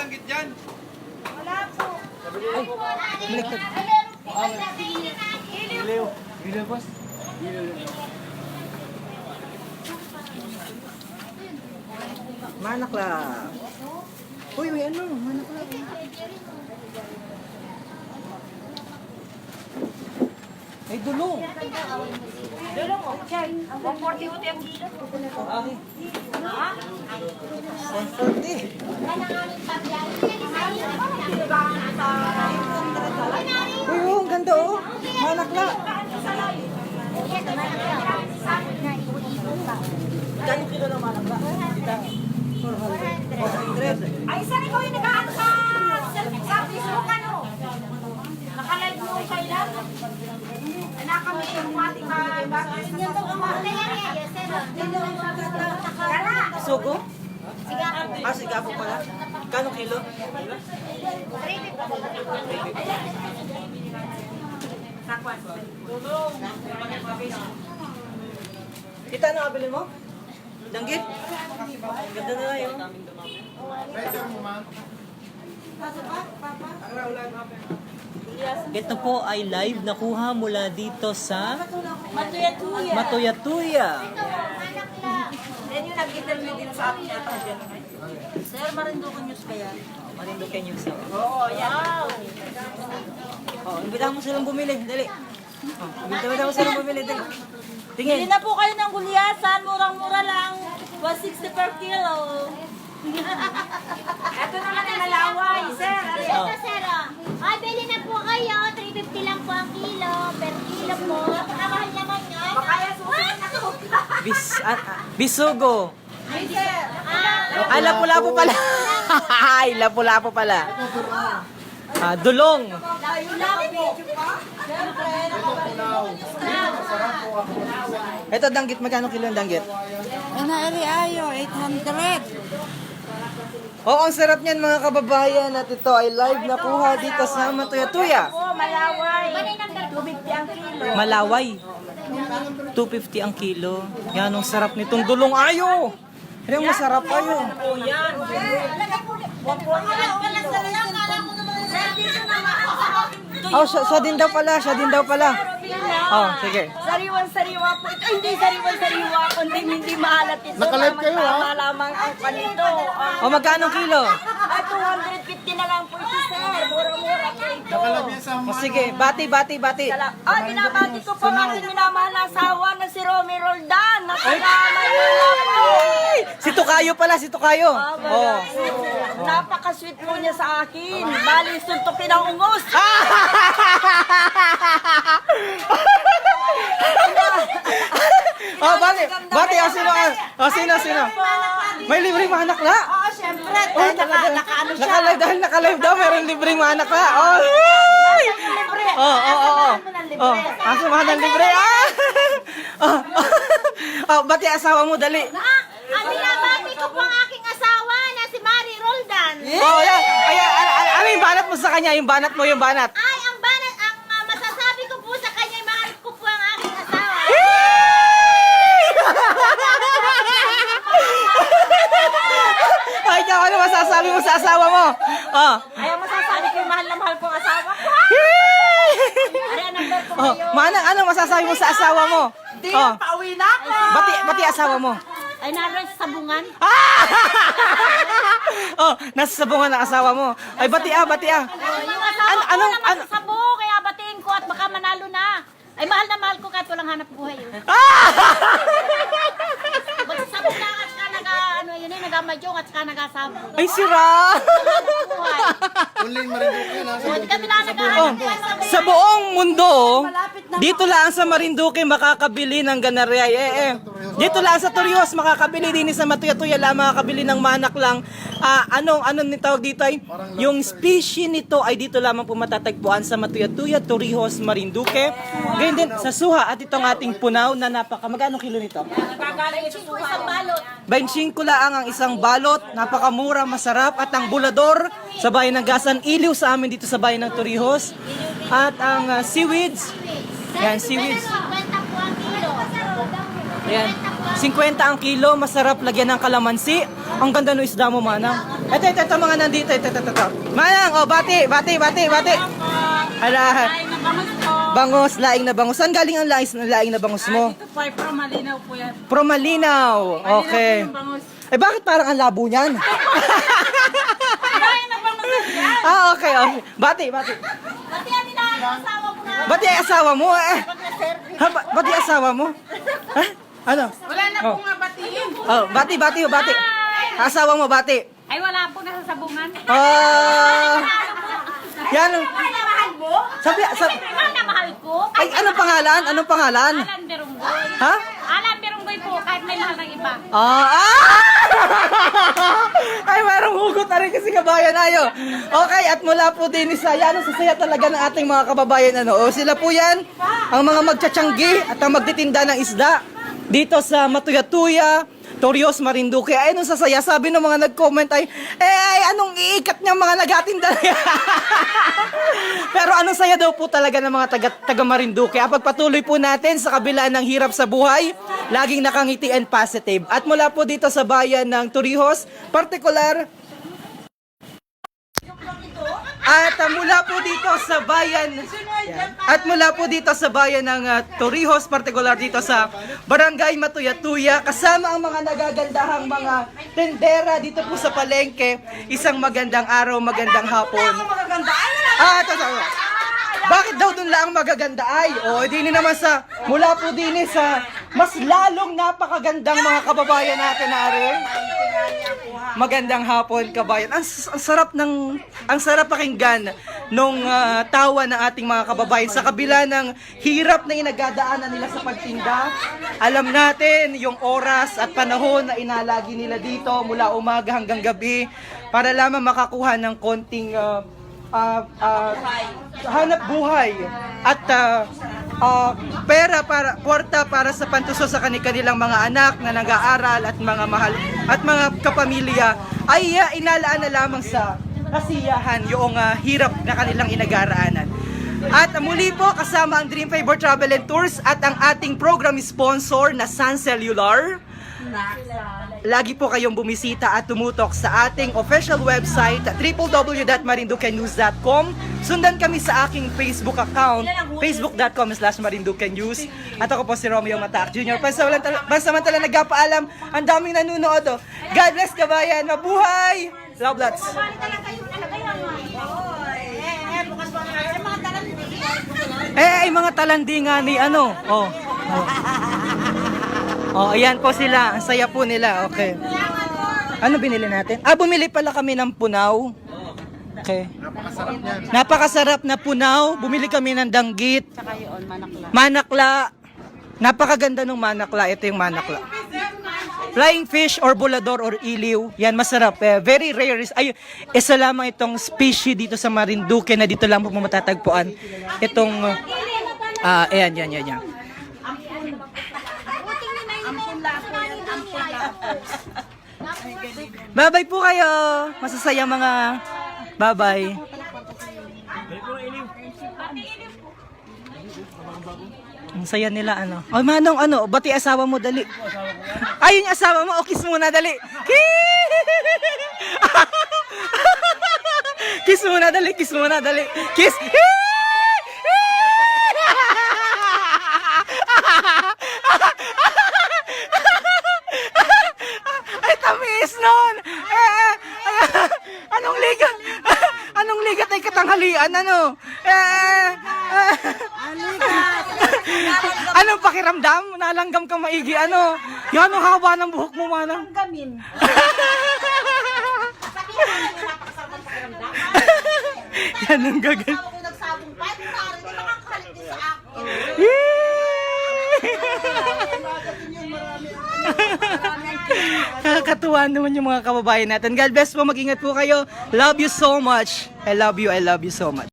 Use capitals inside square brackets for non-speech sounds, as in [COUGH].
danggit dyan? Wala po. Baliktad. Iliw. Iliw, boss. Manak lang. Uy, may ano? Manak lang. Ay, dulong. Dulong mo, check. 140 uti ang kilo. Ha? 140. Uy, oh, ang ganda oh. Manak lang. Kano kilo ng manak lang? 400. Ay, saan ikaw yung nag-ano sa sa Facebook, ano? Nakalive mo? Anak kami yung mga bakit Kara! Sugo? Ah, sigapo pala. Kano kilo? Kita na kabili mo? Danggit? Ganda na yun. Ito po ay live nakuha mula dito sa Matuya-tuya. Matuyatuya. Yan yung nag-interview din sa akin ata dyan. Sir, Marinduque News ba yan? Marinduque News. Oo, yan. Oh, imbitahan mo silang bumili. Dali. Oh, imbitahan mo silang bumili. Dali. Bili Tingin. na po kayo ng gulyasan. Murang-mura lang. 160 per kilo. [LAUGHS] Ito naman ang malaway, sir. Oh. Ito, sir, Bis, ah, bisugo. Ah, lapu-lapu pala. [LAUGHS] Ay, lapu-lapu pala. Ah, dulong. Ito, danggit. Magkano kilo ang danggit? Ano eri ayo, 800. Oo, ang sarap niyan mga kababayan at ito ay live nakuha dito sa Matuyatuya. Oh, malaway. 250 ang kilo. Malaway. 250 ang kilo. Yan, ang sarap nitong dulong ayo. Yan, masarap ayo. Oh, yan. Oh, siya, siya din daw pala, siya din daw pala. Oh, sige. Sariwan-sariwa po ito. Ay, hindi sariwan-sariwa, kundi hindi maalat ito. Nakalive kayo, ha? Tama lamang ang panito. Oh, magkano kilo? Ay, 250 na lang po ito, sir. Mura-mura po ito. Oh, sige, bati, bati, bati. Ah, binabati ko po ang aking minamahal na asawa na si Romy Roldan. Nakakamayo po. Ay, si Tukayo pala, si Tukayo. Ah, Oh. Napaka-sweet po niya sa akin. Bali, suntukin ang ungos. Oh, [LAUGHS] bati, bati, oh, sino, oh, sino, sino? May libreng manak na. Oo, syempre. Oh, Dahil naka, naka-ano siya. Nakalive, dahil nakalive daw, meron libreng manak na. Oh, ay! Oh, oh, oh, oh. Oh, aso mahal ng libre. Ah! [LAUGHS] Oh, oh, bati asawa mo, dali. ah, ang binabati ko po ang aking asawa na si Mari Roldan. Oh, yan. Ay, ano yung banat mo sa kanya? Yung banat mo, yung banat. Ay, ang banat, ang ah, masasabi ko po sa kanya, mahal ko po ang aking asawa. Ay, ikaw, ano masasabi mo sa asawa mo? Oh. Ayaw masasabi ko yung mahal na mahal kong asawa ko. Ay, ang number ko Oh, ngayon. manang, ano masasabi mo sa asawa mo? Di, Oh, pauwi na ako. bati, bati asawa mo. Ay, naroon sa sabungan. [LAUGHS] oh, nasa sabungan ng asawa mo. Ay, bati ah, bati ah. Yung asawa Ano- ko anong- naman ano- sa sabo, kaya batiin ko at baka manalo na. Ay, mahal na mahal ko kahit walang hanap buhay. Oh. Ah! [LAUGHS] nagasabo. Ay, sira! Only Marinduque ha? Kami Oh, naghahanap buhay sa sa buong mundo, dito lang sa Marinduque makakabili ng ganarya. Eh, eh. Dito lang sa Torios makakabili din sa Matuyatuya lang makakabili ng manak lang. Ah, anong anong nitawag dito ay yung species nito ay dito lamang po matatagpuan sa Matuyatuya, Torrijos, Marinduque. Ganyan din sa Suha at itong ating punaw na napaka magkano kilo nito? Nagagaling ito sa isang balot. 25 lang ang isang balot, napakamura, masarap at ang bulador sa bayan ng Gasan, iliw sa amin dito sa bayan ng Torrijos. At ang ah, seaweeds, yan seaweeds. 50 po ang kilo. Ayan, 50 ang kilo, masarap lagyan ng kalamansi. Ang ganda ng isda mo, manang. Ito, ito, ito, mga nandito. Ito, ito, ito. ito. Manang, oh, bati, bati, bati, bati. Ala, po. bangus, laing na bangus. Saan galing ang laing, laing na bangus mo? Ito po ay from Malinaw po yan. From Malinaw. Okay. Po bangus. Eh, bakit parang ang labo niyan? Ay, nabangas yan. ah, okay, okay. Bati, bati. Nila ang asawa ko nga. Bati asawa mo? Eh. Bati asawa mo? Ha? Ano? Wala na Oh. po nga batiin. Oh, bati, bati, oh, bati. Asawa mo, bati. Ay, wala po nasa sabungan. Ah. [LAUGHS] yan. Ay, mahal mo? Sabi, sabi. Mahal na mahal ko. Ay, anong pangalan? Anong pangalan? Alan Berunggoy. Ha? Alan Berunggoy po, kahit may mahal ng iba. Ah! ah! [LAUGHS] Ay, merong hugot na rin kasi kabayan ayo. Okay, at mula po din sa yan, ang sasaya talaga ng ating mga kababayan. Ano? O, sila po yan, ang mga magtsatsyanggi at ang magtitinda ng isda dito sa Matuyatuya, Torios, Marinduque. Ay, anong sasaya? Sabi ng mga nag-comment ay, eh, ay, anong iikat niya mga nagatinda? [LAUGHS] Pero anong saya daw po talaga ng mga taga, taga Marinduque. Ah, Pagpatuloy po natin sa kabila ng hirap sa buhay, laging nakangiti and positive. At mula po dito sa bayan ng Torrijos, particular at ah, mula po dito sa bayan At mula po dito sa bayan ng uh, Torrijos, particular dito sa Barangay Matuyatuya, kasama ang mga nagagandahang mga tendera dito po sa palengke. Isang magandang araw, magandang hapon. Ah, ito, ito, ito. Bakit daw dun lang magaganda ay? O, di ni naman sa, mula po din eh sa mas lalong napakagandang mga kababayan natin na rin. Magandang hapon, kabayan. Ang, ang sarap ng ang sarap pakinggan nung ah, tawa ng ating mga kababayan sa kabila ng hirap na inagadaanan nila sa pagtinda. Alam natin yung oras at panahon na inalagi nila dito mula umaga hanggang gabi para lamang makakuha ng konting ah, ah, ah, hanap buhay at ah, ah, pera para kwarta para sa pantuso sa kanilang mga anak na nag-aaral at mga mahal at mga kapamilya ay ah, inalaan na lamang sa kasiyahan yung ah, hirap na kanilang inagaraanan. At muli po kasama ang Dream Favor Travel and Tours at ang ating program sponsor na Sun Cellular. Lagi po kayong bumisita at tumutok sa ating official website www.marinduquenews.com Sundan kami sa aking Facebook account facebook.com slash marinduquenews At ako po si Romeo Mataak Jr. Pansamantala, nagpapaalam Ang daming nanonood oh. God bless kabayan, mabuhay! Love lots! Eh, ay mga talandi nga ni ano. Oh. Oh. Oh, ayan po sila. Ang saya po nila. Okay. Ano binili natin? Ah, bumili pala kami ng punaw. Okay. Napakasarap niyan. Napakasarap na punaw. Bumili kami ng danggit. Manakla. Napakaganda ng manakla. Ito yung manakla. Flying fish or bulador or iliw. Yan, masarap. Eh, very rare. is- Ay, isa lamang itong species dito sa Marinduque na dito lang po matatagpuan. Itong, ah, ayan, yan, yan, yan. Bye-bye po kayo. Masasaya mga bye-bye. Ang saya nila ano. Ay, manong ano, bati asawa mo dali. [LAUGHS] Ay, yung asawa mo, o [LAUGHS] kiss muna dali. kiss muna dali, kiss muna dali. Kiss. Tamis nun! Eh, eh, [LAUGHS] anong ligat? [LAUGHS] Anong ligat ay katanghalian, ano? Eh, eh, [LAUGHS] anong pakiramdam? Nalanggam kang maigi, ano? Yan ang haba ng buhok mo, manang. Gamin. Yan ang gagal. Ako nagsabong pa, ito pare, di makakalit din sa akin. Nakakatuwa naman yung mga kababayan natin. God bless po, mag-ingat po kayo. Love you so much. I love you, I love you so much.